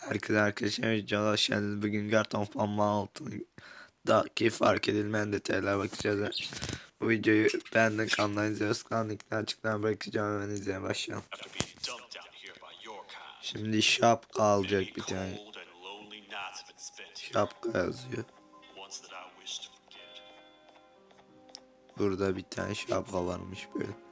Herkese arkadaşlar videoya hoş geldiniz. Bugün Garton Fanma altındaki fark edilmeyen detaylara bakacağız. Bu videoyu beğendin kanalına izliyoruz. Kanalın açıklamaya bırakacağım hemen izlemeye başlayalım. Şimdi şapka alacak bir tane. Şapka yazıyor. Burada bir tane şapka varmış böyle.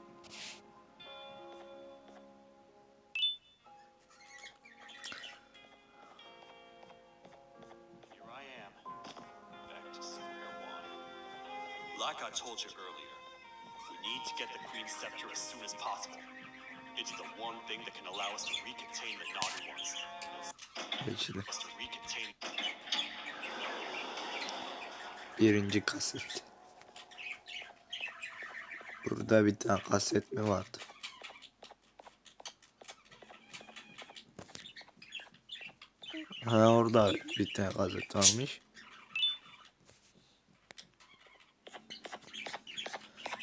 It's the one thing that can allow us to recontain the naughty ones. Recontain Birinci kaset. Burada bir tane kaset mi vardı? Ha orada bir tane kaset varmış.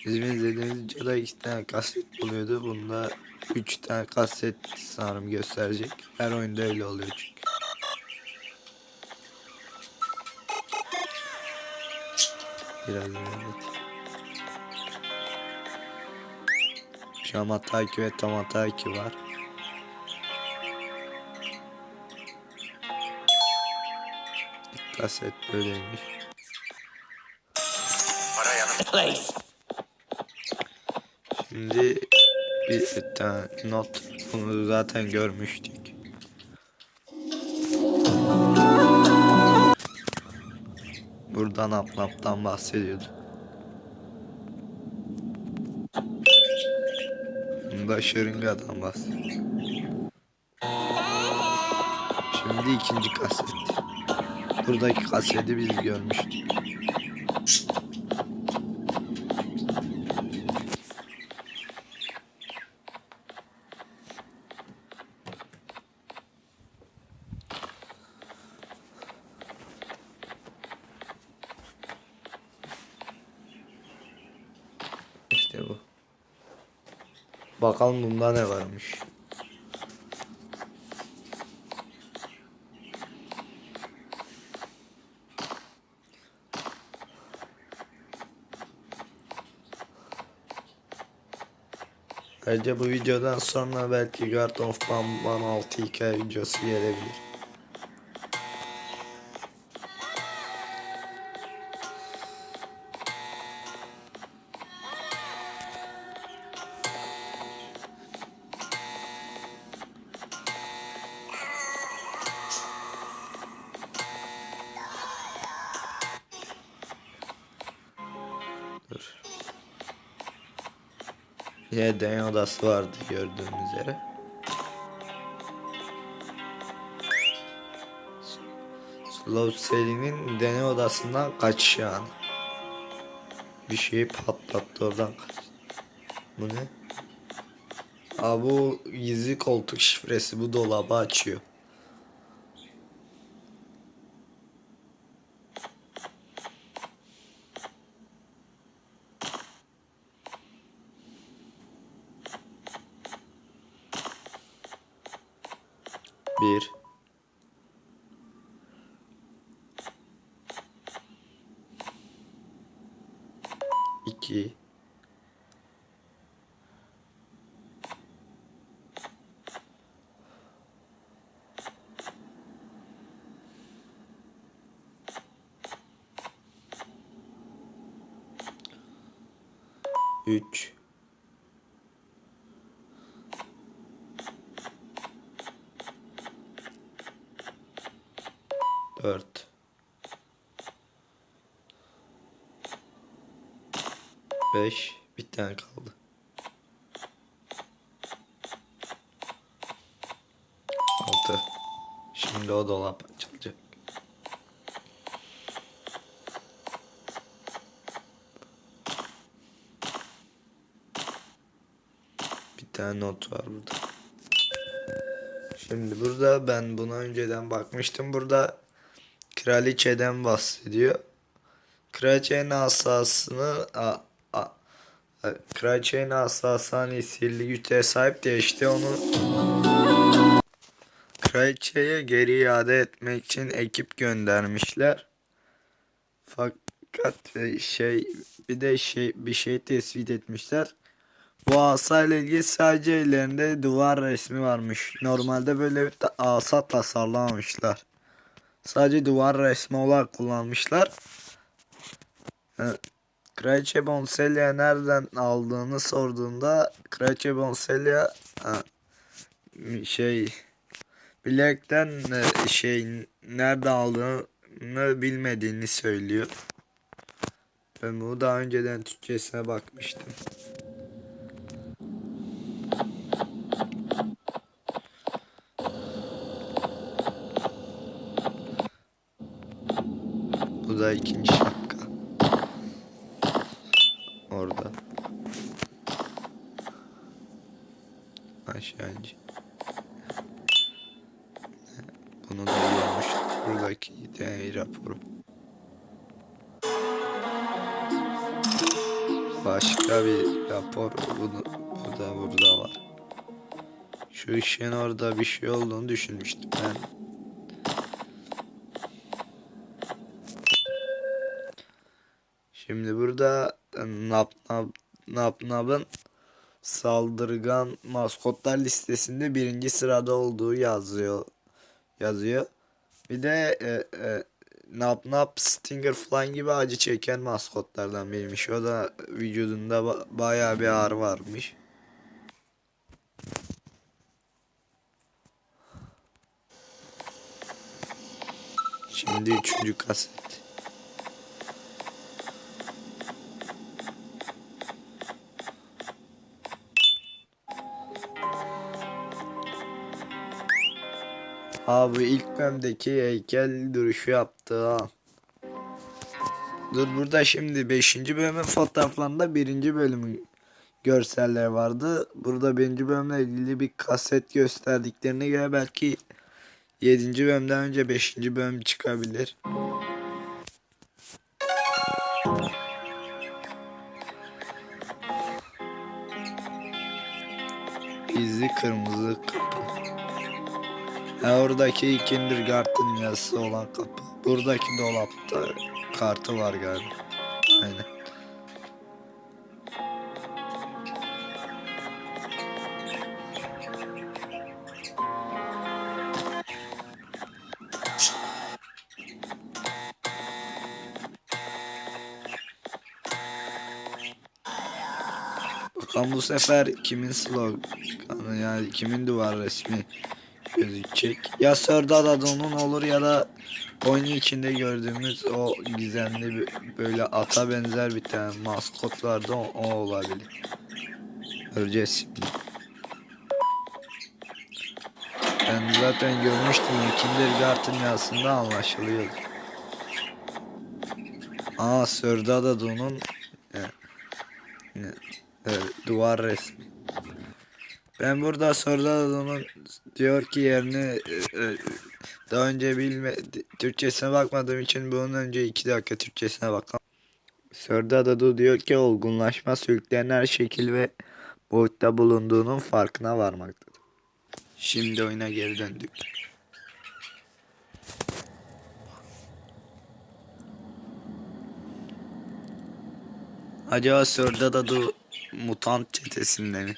Bizim izlediğimiz videoda iki tane kaset buluyordu. Bunda üç tane kaset sanırım gösterecek. Her oyunda öyle oluyor çünkü. Biraz evet. Şamataki ve Tamataki var. Kaset böyleymiş. Şimdi bir not bunu zaten görmüştük. Buradan aplaptan bahsediyordu. Bunda şırıngadan bahsediyor. Şimdi ikinci kaset. Buradaki kaseti biz görmüştük. İşte bu. Bakalım bunda ne varmış. Bence bu videodan sonra belki Guard of Bamban 6 hikaye videosu gelebilir. Yine odası vardı gördüğünüz üzere. Slow Sally'nin deney odasından kaçışı anı. Bir şeyi patlattı oradan kaç. Bu ne? Aa bu gizli koltuk şifresi bu dolabı açıyor. 1 2 3 5 bir tane kaldı. Altı. Şimdi o dolap açılacak. Bir tane not var burada. Şimdi burada ben buna önceden bakmıştım. Burada kraliçeden bahsediyor. Kraliçenin asasını kraliçenin asası hani sihirli güçlere sahip diye işte onu kraliçeye geri iade etmek için ekip göndermişler. Fakat şey bir de şey bir şey tespit etmişler. Bu asayla ilgili sadece ellerinde duvar resmi varmış. Normalde böyle bir asa tasarlamamışlar. Sadece duvar resmi olarak kullanmışlar. E, Kraliçe Bonselya nereden aldığını sorduğunda Kraliçe Bonselya ha, şey bilerekten e, şey nerede aldığını bilmediğini söylüyor. Ben bunu daha önceden Türkçesine bakmıştım. Bu da ikinci şapka. Orada. Aşağı ince. Bunu da görmüş. Buradaki deney raporu. Başka bir rapor bunu, bu da burada var. Şu işin orada bir şey olduğunu düşünmüştüm ben. Şimdi burada e, Nap Nap Nap Nap'ın saldırgan maskotlar listesinde birinci sırada olduğu yazıyor. Yazıyor. Bir de e, e, Nap Nap Stinger falan gibi acı çeken maskotlardan biriymiş. O da vücudunda ba- bayağı bir ağrı varmış. Şimdi üçüncü kaset. Abi ilk bölümdeki heykel duruşu yaptı ha. Dur burada şimdi 5. bölümün fotoğraflarında 1. bölümün görselleri vardı. Burada 1. bölümle ilgili bir kaset gösterdiklerine göre belki 7. bölümden önce 5. bölüm çıkabilir. Gizli kırmızı kapı. Ha, oradaki kindergarten yazısı olan kapı. Buradaki dolapta kartı var galiba. Aynen. Bakalım bu sefer kimin sloganı yani kimin duvar resmi gözükecek. Ya Serdar Adon'un olur ya da oyun içinde gördüğümüz o gizemli bir- böyle ata benzer bir tane maskot vardı o, o olabilir. Göreceğiz. Ben zaten görmüştüm Kindergarten yazısında anlaşılıyor. Aa Serdar Adon'un e, e, e, duvar resmi. Ben burada Sordalo'nun diyor ki yerini e, e, daha önce bilme Türkçesine bakmadığım için bunun önce iki dakika Türkçesine bakalım. Sordalo diyor ki olgunlaşma sürükleyen her şekil ve boyutta bulunduğunun farkına varmaktadır. Şimdi oyuna geri döndük. Acaba Sordalo mutant çetesinde mi?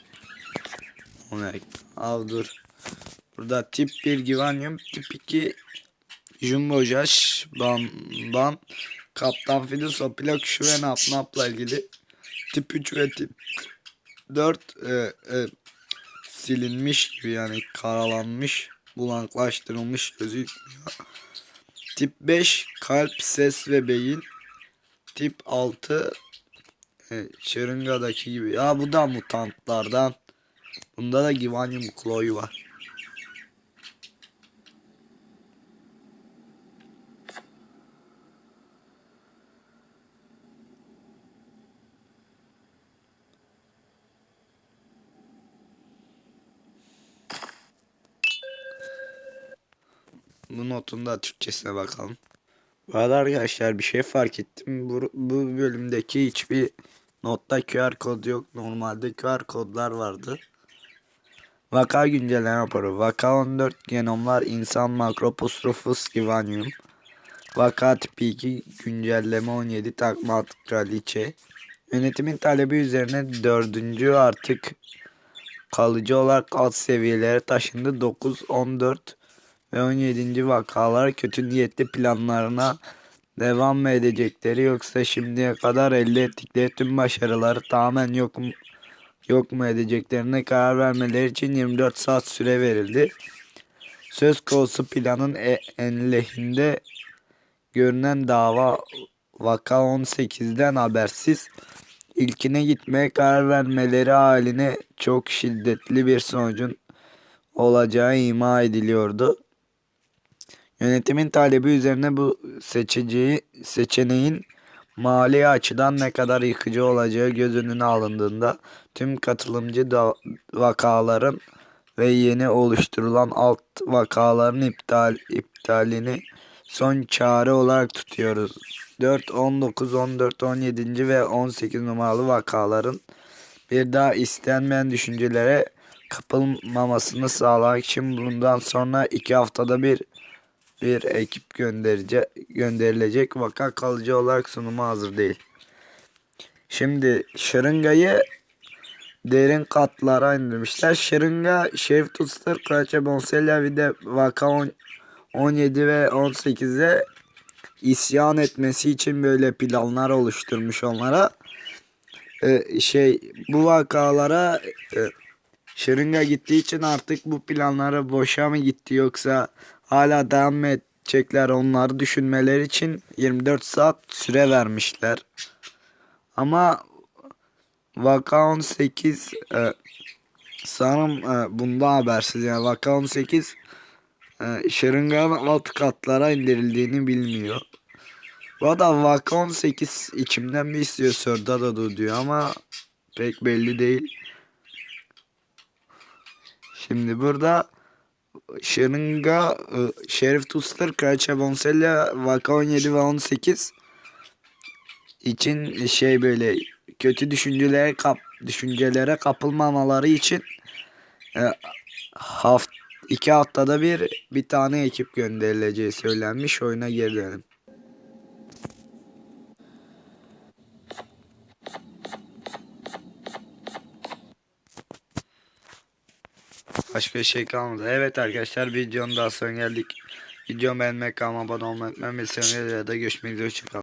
Ona al dur. Burada tip 1 Givanium, tip 2 Jumbo Josh, Bam Bam, Kaptan Fidus, Opila Kuşu ve Nap Nap'la ilgili. Tip 3 ve tip 4 e, e, silinmiş gibi yani karalanmış, bulanklaştırılmış gözükmüyor. Tip 5 kalp, ses ve beyin. Tip 6 e, şırıngadaki gibi. Ya bu da mutantlardan. Bunda da Givanium Chloe var. Bu notun da Türkçesine bakalım. Bu arada arkadaşlar bir şey fark ettim. Bu, bu bölümdeki hiçbir notta QR kod yok. Normalde QR kodlar vardı. Vaka güncelleme raporu. Vaka 14 genomlar insan Macropostophus givanium. Vaka tipi 2 güncelleme 17 takma kraliçe. Yönetimin talebi üzerine dördüncü artık kalıcı olarak alt seviyelere taşındı. 9, 14 ve 17. vakalar kötü niyetli planlarına devam mı edecekleri yoksa şimdiye kadar elde ettikleri tüm başarıları tamamen yok mu, yok mu edeceklerine karar vermeleri için 24 saat süre verildi. Söz konusu planın e- en lehinde görünen dava vaka 18'den habersiz ilkine gitmeye karar vermeleri haline çok şiddetli bir sonucun olacağı ima ediliyordu. Yönetimin talebi üzerine bu seçeceği seçeneğin mali açıdan ne kadar yıkıcı olacağı göz önüne alındığında tüm katılımcı vakaların ve yeni oluşturulan alt vakaların iptal iptalini son çare olarak tutuyoruz. 4, 19, 14, 17. ve 18 numaralı vakaların bir daha istenmeyen düşüncelere kapılmamasını sağlamak için bundan sonra iki haftada bir bir ekip gönderice, gönderilecek vaka kalıcı olarak sunuma hazır değil. Şimdi şırıngayı derin katlara indirmişler. Şırınga Şerif Tuster, Kraliçe Bonselya bir de vaka on- 17 ve 18'e isyan etmesi için böyle planlar oluşturmuş onlara. Ee, şey bu vakalara e, Şırınga gittiği için artık bu planları boşa mı gitti yoksa hala devam edecekler onları düşünmeleri için 24 saat süre vermişler. Ama Vaka 18 e, sanırım e, bunda habersiz yani Vaka 18 e, Şırınga'nın alt katlara indirildiğini bilmiyor. Bu arada Vaka 18 içimden bir istiyor Sörda da diyor ama pek belli değil. Şimdi burada Şırınga, e, Şerif Tustlar, Kraliçe Bonsella, Vaka 17 ve 18 için şey böyle kötü düşüncelere kap düşüncelere kapılmamaları için e, haft iki haftada bir bir tane ekip gönderileceği söylenmiş oyuna geri dönelim. Başka şey kalmadı. Evet arkadaşlar videonun daha sonra geldik. Videomu beğenmek, kanalıma abone olmayı unutmayın. Bir sonraki videoda görüşmek üzere. Hoşçakalın.